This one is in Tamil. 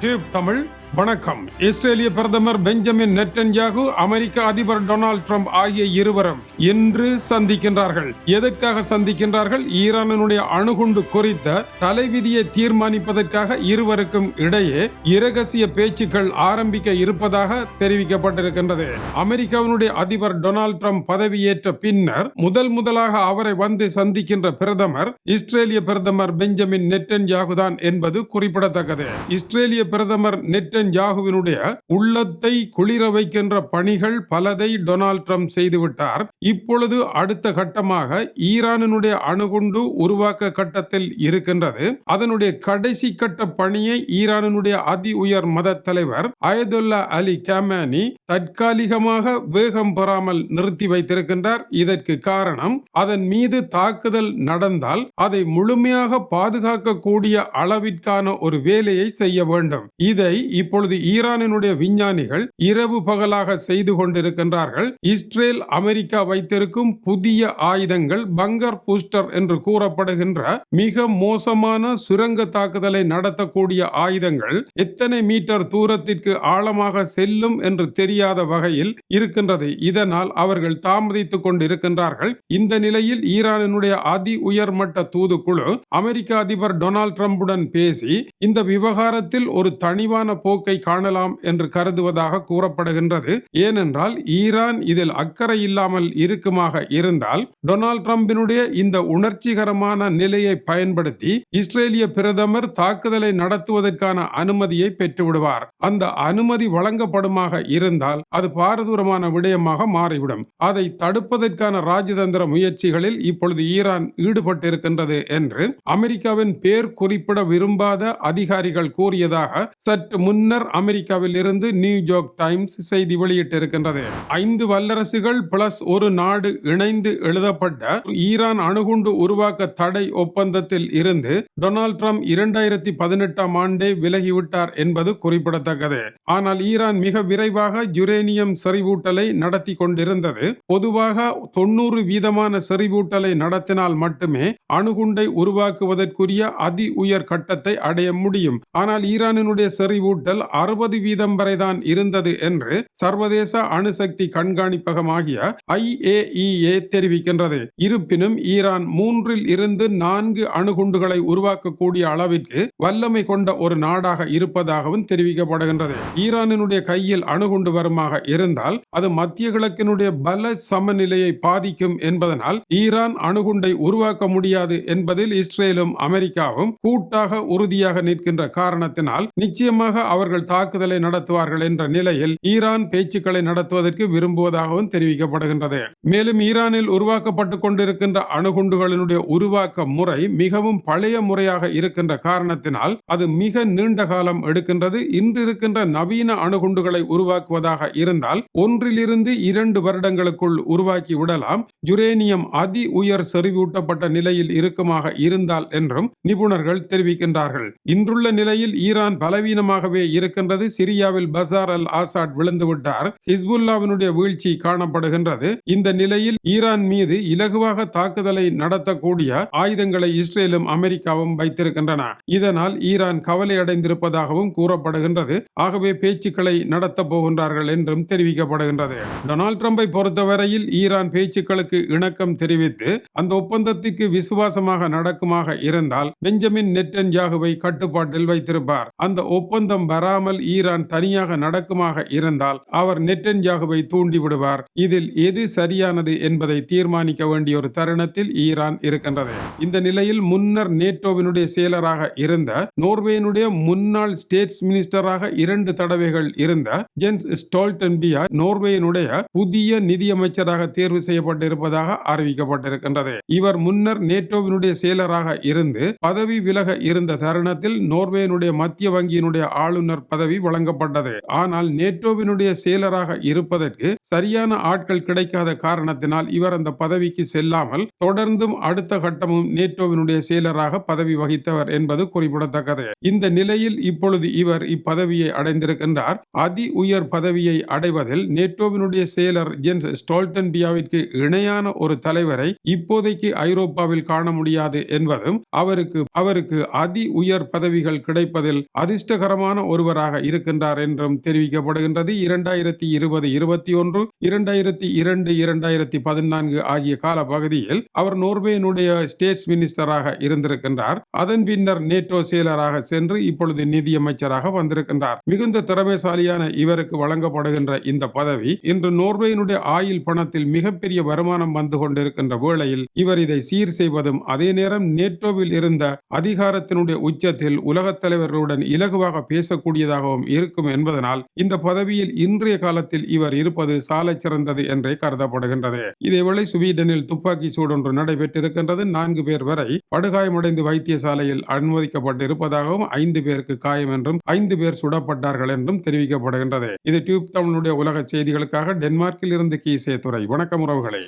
டியூப் தமிழ் வணக்கம். இஸ்ரேலிய பிரதமர் பெஞ்சமின் நெட்டன்யாகு அமெரிக்க அதிபர் டொனால்ட் ட்ரம்ப் ஆகிய இருவரும் இன்று சந்திக்கின்றார்கள். எதற்காக சந்திக்கின்றார்கள்? ஈரானினுடைய அணுகுண்டு குறித்த தலைவிதியை தீர்மானிப்பதற்காக இருவருக்கும் இடையே இரகசிய பேச்சுக்கள் ஆரம்பிக்க இருப்பதாக தெரிவிக்கப்பட்டிருக்கின்றது. அமெரிக்காவினுடைய அதிபர் டொனால்ட் ட்ரம்ப் பதவியேற்ற பின்னர் முதல் முதலாக அவரை வந்து சந்திக்கின்ற பிரதமர் இஸ்ரேலிய பிரதமர் பெஞ்சமின் நெட்டன்யாகு தான் என்பது குறிப்பிடத்தக்கது. இஸ்ரேலிய பிரதமர் நெட்டன் யாகுவினுடைய உள்ளத்தை குளிர வைக்கின்ற பணிகள் பலதை டொனால்ட் ட்ரம்ப் செய்துவிட்டார் இப்பொழுது அடுத்த கட்டமாக ஈரானினுடைய அணுகுண்டு உருவாக்க கட்டத்தில் இருக்கின்றது. அதனுடைய கடைசி கட்ட பணியை ஈரானினுடைய அதி உயர் மத தலைவர் அயதுல்லா அலி கமேனி தற்காலிகமாக வேகம் பெறாமல் நிறுத்தி வைத்திருக்கின்றார். இதற்கு காரணம் அதன் மீது தாக்குதல் நடந்தால் அதை முழுமையாக பாதுகாக்கக்கூடிய அளவிற்கான ஒரு வேலையை செய்ய வேண்டும். இதை இப்பொழுது ஈரானினுடைய விஞ்ஞானிகள் இரவு பகலாக செய்து கொண்டிருக்கின்றார்கள். இஸ்ரேல் அமெரிக்கா வைத்திருக்கும் புதிய ஆயுதங்கள் பங்கர் பூஸ்டர் என்று கூறப்படுகின்ற மிக மோசமான சுரங்க தாக்குதலை நடத்தக்கூடிய ஆயுதங்கள் எத்தனை மீட்டர் தூரத்திற்கு ஆழமாக செல்லும் என்று தெரியாத வகையில் இருக்கின்றது. இதனால் அவர்கள் தாமதித்துக் கொண்டிருக்கின்றார்கள். இந்த நிலையில் ஈரானினுடைய அதி உயர்மட்ட தூதுக்குழு அமெரிக்க அதிபர் டொனால்ட் ட்ரம்புடன் பேசி இந்த விவகாரத்தில் ஒரு தனிவான போக்கு காணலாம் என்று கருதுவதாக கூறப்படுகின்றது. ஏனென்றால் ஈரான் இதில் அக்கறை இல்லாமல் இருக்குமாக இருந்தால் டொனால்ட் ட்ரம்பினுடைய இந்த உணர்ச்சிகரமான நிலையை பயன்படுத்தி இஸ்ரேலிய பிரதமர் தாக்குதலை நடத்துவதற்கான அனுமதியை பெற்றுவிடுவார். அந்த அனுமதி வழங்கப்படுமாக இருந்தால் அது பாரதூரமான விடயமாக மாறிவிடும். அதை தடுப்பதற்கான ராஜதந்திர முயற்சிகளில் இப்பொழுது ஈரான் ஈடுபட்டிருக்கின்றது என்று அமெரிக்காவின் பேர் குறிப்பிட விரும்பாத அதிகாரிகள் கூறியதாக சற்று முன்னர் முன்னர் அமெரிக்காவில் இருந்து நியூயார்க் டைம்ஸ் செய்தி வெளியிட்டிருக்கின்றது. ஐந்து வல்லரசுகள் பிளஸ் ஒரு நாடு இணைந்து எழுதப்பட்ட ஈரான் அணுகுண்டு உருவாக்க தடை ஒப்பந்தத்தில் இருந்து டொனால்ட் ட்ரம்ப் இரண்டாயிரத்தி பதினெட்டாம் ஆண்டே விலகிவிட்டார் என்பது குறிப்பிடத்தக்கது. ஆனால் ஈரான் மிக விரைவாக யுரேனியம் செறிவூட்டலை நடத்தி கொண்டிருந்தது. பொதுவாக தொன்னூறு வீதமான செறிவூட்டலை நடத்தினால் மட்டுமே அணுகுண்டை உருவாக்குவதற்குரிய அதி உயர் கட்டத்தை அடைய முடியும். ஆனால் ஈரானினுடைய செறிவூட்டல் அறுபது வீதம் வரைதான் இருந்தது என்று சர்வதேச அணுசக்தி கண்காணிப்பகமாகிய ஐஏஇஏ தெரிவிக்கின்றது. இருப்பினும் ஈரான் மூன்றில் இருந்து நான்கு அணுகுண்டுகளை உருவாக்கக்கூடிய அளவிற்கு வல்லமை கொண்ட ஒரு நாடாக இருப்பதாகவும் தெரிவிக்கப்படுகின்றது. ஈரானினுடைய கையில் அணுகுண்டு வருமாக இருந்தால் அது மத்திய கிழக்கினுடைய பல சமநிலையை பாதிக்கும் என்பதனால் ஈரான் அணுகுண்டை உருவாக்க முடியாது என்பதில் இஸ்ரேலும் அமெரிக்காவும் கூட்டாக உறுதியாக நிற்கின்ற காரணத்தினால் நிச்சயமாக அவர் அவர்கள் தாக்குதலை நடத்துவார்கள் என்ற நிலையில் ஈரான் பேச்சுக்களை நடத்துவதற்கு விரும்புவதாகவும் தெரிவிக்கப்படுகின்றது. மேலும் ஈரானில் உருவாக்கப்பட்டு கொண்டிருக்கின்ற அணுகுண்டுகளினுடைய உருவாக்க முறை மிகவும் பழைய முறையாக இருக்கின்ற காரணத்தினால் அது மிக நீண்ட காலம் எடுக்கின்றது. இன்றிருக்கின்ற நவீன அணுகுண்டுகளை உருவாக்குவதாக இருந்தால் ஒன்றிலிருந்து இரண்டு வருடங்களுக்குள் உருவாக்கி விடலாம். யுரேனியம் அதி உயர் செறிவூட்டப்பட்ட நிலையில் இருக்குமாக இருந்தால் என்றும் நிபுணர்கள் தெரிவிக்கின்றார்கள். இன்றுள்ள நிலையில் ஈரான் பலவீனமாகவே இருக்கின்றது. சிரியாவில் பசார் அல் ஆசாட் விழுந்துவிட்டார் ஹிஸ்புல்லாவினுடைய வீழ்ச்சி காணப்படுகின்றது. இந்த நிலையில் ஈரான் மீது இலகுவாக தாக்குதலை நடத்தக்கூடிய ஆயுதங்களை இஸ்ரேலும் அமெரிக்காவும் வைத்திருக்கின்றன. இதனால் ஈரான் கவலை அடைந்திருப்பதாகவும் கூறப்படுகின்றது. ஆகவே பேச்சுக்களை நடத்த போகின்றார்கள் என்றும் தெரிவிக்கப்படுகின்றது. டொனால்ட் ட்ரம்பை பொறுத்தவரையில் ஈரான் பேச்சுக்களுக்கு இணக்கம் தெரிவித்து அந்த ஒப்பந்தத்திற்கு விசுவாசமாக நடக்குமாக இருந்தால் பெஞ்சமின் நெட்டன் யாகுவை கட்டுப்பாட்டில் வைத்திருப்பார். அந்த ஒப்பந்தம் வராமல் ஈரான் தனியாக நடக்குமாக இருந்தால் அவர் நெட்டன்யாகுவை தூண்டி விடுவார். இதில் எது சரியானது என்பதை தீர்மானிக்க வேண்டிய ஒரு தருணத்தில் ஈரான் இருக்கின்றது. இந்த நிலையில் முன்னர் நேட்டோவினுடைய செயலராக இருந்த நோர்வேயினுடைய முன்னாள் ஸ்டேட்ஸ் மினிஸ்டராக இரண்டு தடவைகள் இருந்த ஜென்ஸ் ஸ்டோல்டன்பியா நோர்வேயினுடைய புதிய நிதியமைச்சராக தேர்வு செய்யப்பட்டிருப்பதாக அறிவிக்கப்பட்டிருக்கின்றது. இவர் முன்னர் நேட்டோவினுடைய செயலராக இருந்து பதவி விலக இருந்த தருணத்தில் நோர்வேயினுடைய மத்திய வங்கியினுடைய ஆளுநர் பதவி வழங்கப்பட்டது. ஆனால் நேட்டோவினுடைய செயலராக இருப்பதற்கு சரியான ஆட்கள் கிடைக்காத காரணத்தினால் இவர் அந்த பதவிக்கு செல்லாமல் தொடர்ந்தும் அடுத்த கட்டமும் நேட்டோவினுடைய செயலராக பதவி வகித்தவர் என்பது குறிப்பிடத்தக்கது. இந்த நிலையில் இப்பொழுது இவர் இப்பதவியை அடைந்திருக்கின்றார். அதி உயர் பதவியை அடைவதில் நேட்டோவினுடைய செயலர் ஜென்ஸ் ஸ்டோல்டன்பியாவிற்கு இணையான ஒரு தலைவரை இப்போதைக்கு ஐரோப்பாவில் காண முடியாது என்பதும் அவருக்கு அவருக்கு அதி உயர் பதவிகள் கிடைப்பதில் அதிர்ஷ்டகரமான ஒரு ஒருவராக இருக்கின்றார் என்றும் தெரிவிக்கப்படுகின்றது. இரண்டாயிரத்தி இருபது இருபத்தி ஒன்று இரண்டாயிரத்தி இரண்டு இரண்டாயிரத்தி பதினான்கு ஆகிய கால பகுதியில் அவர் நோர்வேனுடைய ஸ்டேட்ஸ் மினிஸ்டராக இருந்திருக்கின்றார். அதன் பின்னர் நேட்டோ செயலராக சென்று இப்பொழுது நிதியமைச்சராக வந்திருக்கின்றார். மிகுந்த திறமைசாலியான இவருக்கு வழங்கப்படுகின்ற இந்த பதவி இன்று நோர்வேயினுடைய ஆயில் பணத்தில் மிகப்பெரிய வருமானம் வந்து கொண்டிருக்கின்ற வேளையில் இவர் இதை சீர் செய்வதும் அதே நேரம் நேட்டோவில் இருந்த அதிகாரத்தினுடைய உச்சத்தில் உலகத் தலைவர்களுடன் இலகுவாக பேசக்கூடியதாகவும் இருக்கும் என்பதனால் இந்த பதவியில் இன்றைய காலத்தில் இவர் இருப்பது சாலச் சிறந்தது என்றே கருதப்படுகின்றது. இதேவேளை ஸ்வீடனில் துப்பாக்கி சூடொன்று நடைபெற்றிருக்கின்றது. நான்கு பேர் வரை படுகாயமடைந்து வைத்தியசாலையில் அனுமதிக்கப்பட்டிருப்பதாகவும் ஐந்து பேருக்கு காயம் என்றும் ஐந்து பேர் சுடப்பட்டார்கள் என்றும் தெரிவிக்கப்படுகின்றது. இது டியூப் தமிழுடைய உலக செய்திகளுக்காக டென்மார்க்கில் இருந்து கீசே துறை வணக்கம் உறவுகளே.